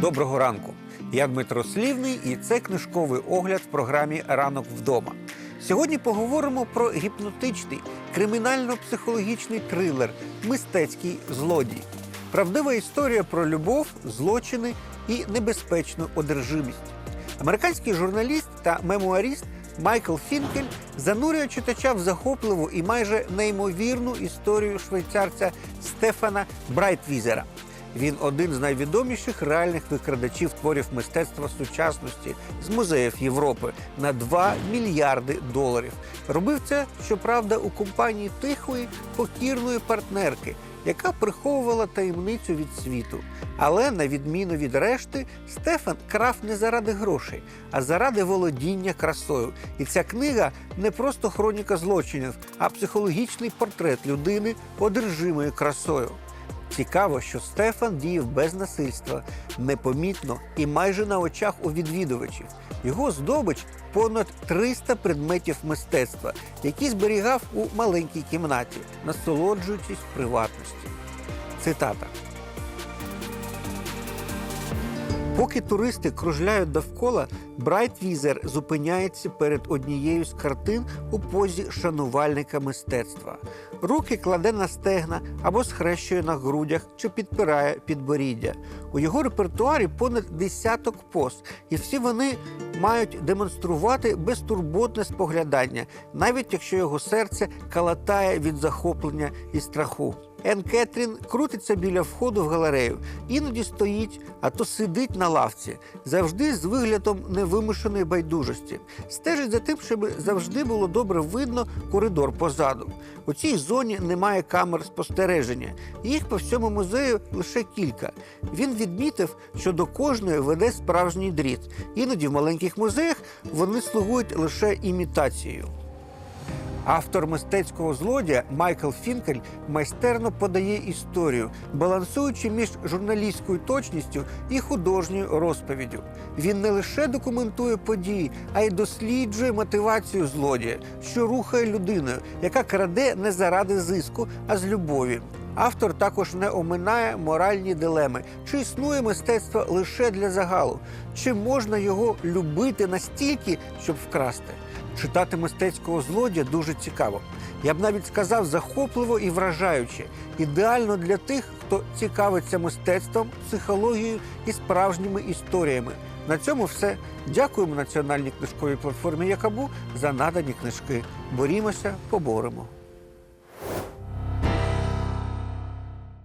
Доброго ранку. Я Дмитро Слівний, і це книжковий огляд в програмі Ранок вдома. Сьогодні поговоримо про гіпнотичний кримінально-психологічний трилер Мистецький злодій. Правдива історія про любов, злочини і небезпечну одержимість. Американський журналіст та мемуаріст Майкл Фінкель занурює читача в захопливу і майже неймовірну історію швейцарця Стефана Брайтвізера. Він один з найвідоміших реальних викрадачів творів мистецтва сучасності з музеїв Європи на 2 мільярди доларів. Робив це, щоправда, у компанії тихої, покірної партнерки, яка приховувала таємницю від світу. Але на відміну від решти, Стефан крав не заради грошей, а заради володіння красою. І ця книга не просто хроніка злочинів, а психологічний портрет людини, одержимої красою. Цікаво, що Стефан діяв без насильства, непомітно і майже на очах у відвідувачів. Його здобич понад 300 предметів мистецтва, які зберігав у маленькій кімнаті, насолоджуючись приватністю. Цитата. Поки туристи кружляють довкола, Брайтвізер зупиняється перед однією з картин у позі шанувальника мистецтва. Руки кладе на стегна або схрещує на грудях чи підпирає підборіддя. У його репертуарі понад десяток поз, і всі вони мають демонструвати безтурботне споглядання, навіть якщо його серце калатає від захоплення і страху. Ен Кетрін крутиться біля входу в галерею, іноді стоїть, а то сидить на лавці, завжди з виглядом невимушеної байдужості. Стежить за тим, щоб завжди було добре видно коридор позаду. У цій зоні немає камер спостереження. Їх по всьому музею лише кілька. Він відмітив, що до кожної веде справжній дріт. Іноді в маленьких музеях вони слугують лише імітацією. Автор мистецького злодія Майкл Фінкель майстерно подає історію, балансуючи між журналістською точністю і художньою розповіддю. Він не лише документує події, а й досліджує мотивацію злодія, що рухає людиною, яка краде не заради зиску, а з любові. Автор також не оминає моральні дилеми, чи існує мистецтво лише для загалу, чи можна його любити настільки, щоб вкрасти. Читати мистецького злодія дуже цікаво. Я б навіть сказав захопливо і вражаюче. Ідеально для тих, хто цікавиться мистецтвом, психологією і справжніми історіями. На цьому все. Дякуємо національній книжковій платформі Якабу за надані книжки. Борімося, поборемо.